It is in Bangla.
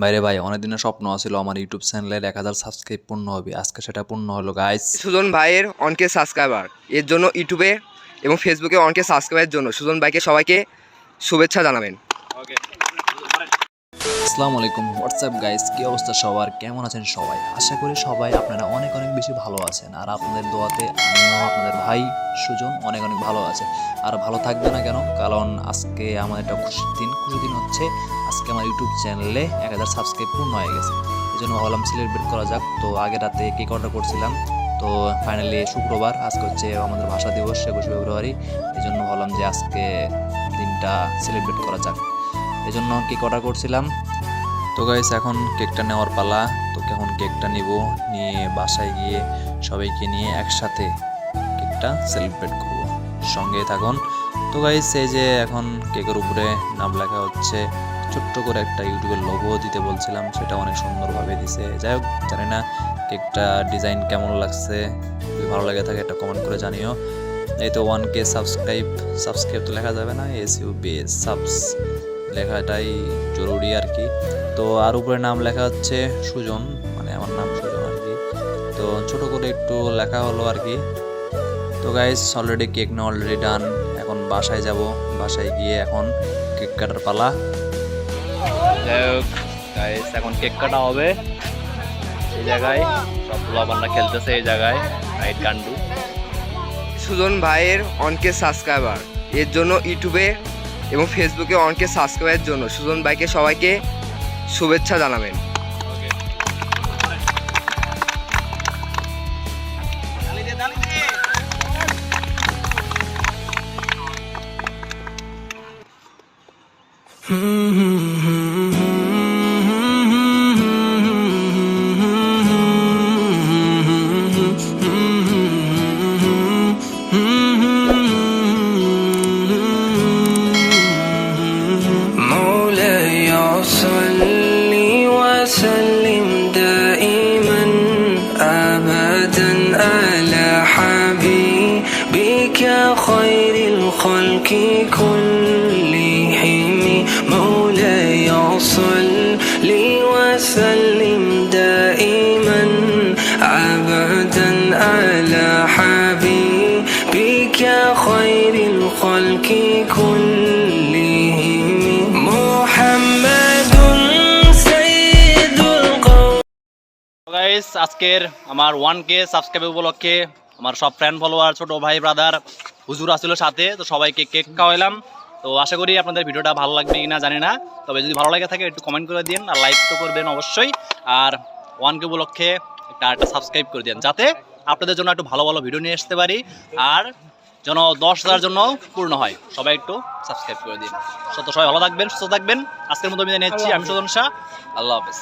বাইরে ভাই, অনেকদিনের স্বপ্ন আছিল আমার ইউটিউব চ্যানেলের এক হাজার সাবস্ক্রাইব পূর্ণ হবে। আজকে সেটা পূর্ণ হলো গাইস সুজন ভাইয়ের অনকে সাবস্ক্রাইবার এর জন্য ইউটিউবে এবং ফেসবুকে অনকে সাবস্ক্রাইবের জন্য। সুজন ভাইকে সবাইকে শুভেচ্ছা জানাবেন। আসসালামু আলাইকুম। হোয়াটসঅ্যাপ গাইস কি অবস্থা সবার? কেমন আছেন সবাই? আশা করি সবাই আপনারা অনেক অনেক বেশি ভালো আছেন। আর আপনাদের দোয়াতে আমিও আপনাদের ভাই সুজন অনেক অনেক ভালো আছে। আর ভালো থাকবে না কেন? কারণ আজকে আমার একটা খুশির দিন। খুশির দিন হচ্ছে, আজকে আমার ইউটিউব চ্যানেলে এক হাজার সাবস্ক্রাইব পূর্ণ হয়ে গেছে। এই জন্য ভাবলাম সেলিব্রেট করা যাক। তো আগে রাতে কেক অর্ডার করছিলাম। তো ফাইনালি শুক্রবার, আজকে হচ্ছে আমাদের ভাষা দিবস, একুশে ফেব্রুয়ারি। এই জন্য ভাবলাম যে আজকে দিনটা সেলিব্রেট করা যাক। এই জন্য কেক অর্ডার করছিলাম। তো গাইস এখন কেকটা নেওয়ার পালা। তো এখন কেকটা নিব, নিয়ে বাসায় গিয়ে সবাইকে নিয়ে একসাথে কেকটা সেলিব্রেট করব। সঙ্গে থাকুন। তো গাইস এই যে এখন কেকের উপরে নাম লেখা হচ্ছে, ছোট্ট করে একটা ইউটিউবের লোগো দিতে বলছিলাম, সেটা অনেক সুন্দরভাবে দিছে। যাই হোক, জানি না কেকটা ডিজাইন কেমন লাগছে, যদি ভালো লাগে থাকে একটা কমেন্ট করে জানিও। এই তো ওয়ান কে সাবস্ক্রাইব সাবস্ক্রাইব তো লেখা যাবে না এস ইউ বি সাবস লেখাটাই জরুরি আর কি। তো আর উপরে নাম লেখা হচ্ছে সুজন মানে আমার নাম সুজন আর কি। তো ছোট করে একটু লেখা হলো আর কি। তো গাইস অলরেডি কেক না অলরেডি ডান এখন বাসায় যাব বাসায় গিয়ে এখন কেক কাটার পালা। যাই হোক গাইস এখন কেক কাটা হবে। এই জায়গায় সব লবণরা খেলতেছে এই জায়গায় রাইট কান্ডু সুজন ভাইয়ের অনকে সাবস্ক্রাইবার এর জন্য ইউটিউবে এবং ফেসবুকে অনকে সাবস্ক্রাইবের জন্য সুজন ভাইকে সবাইকে শুভেচ্ছা জানাবেন Hmm. خير الخلق كلهم مولاي صل وسلم دائما ابدا على حبيبك خير الخلق كلهم محمد سيد القوم গাইস আজকের আমার ওয়ান কে সাবস্ক্রাইব উপলক্ষে আমার সব ফ্রেন্ড ফলোয়ার ছোট ভাই ব্রাদার হুজুর আসছিল সাথে, তো সবাইকে কেক খাওয়াইলাম। তো আশা করি আপনাদের ভিডিওটা ভালো লাগবে কিনা জানি না। তবে যদি ভালো লাগে থাকে একটু কমেন্ট করে দিন আর লাইক তো করবেন অবশ্যই। আর ওয়ান কে উপলক্ষে একটা সাবস্ক্রাইব করে দিন যাতে আপনাদের জন্য একটু ভালো ভালো ভিডিও নিয়ে আসতে পারি। আর যেন দশ হাজার জন্য পূর্ণ হয়, সবাই একটু সাবস্ক্রাইব করে দিন। সত্য সবাই ভালো থাকবেন, সুস্থ থাকবেন। আজকের মতো বিদায় নিচ্ছি, আমি সুজন শাহ। আল্লাহ হাফেজ।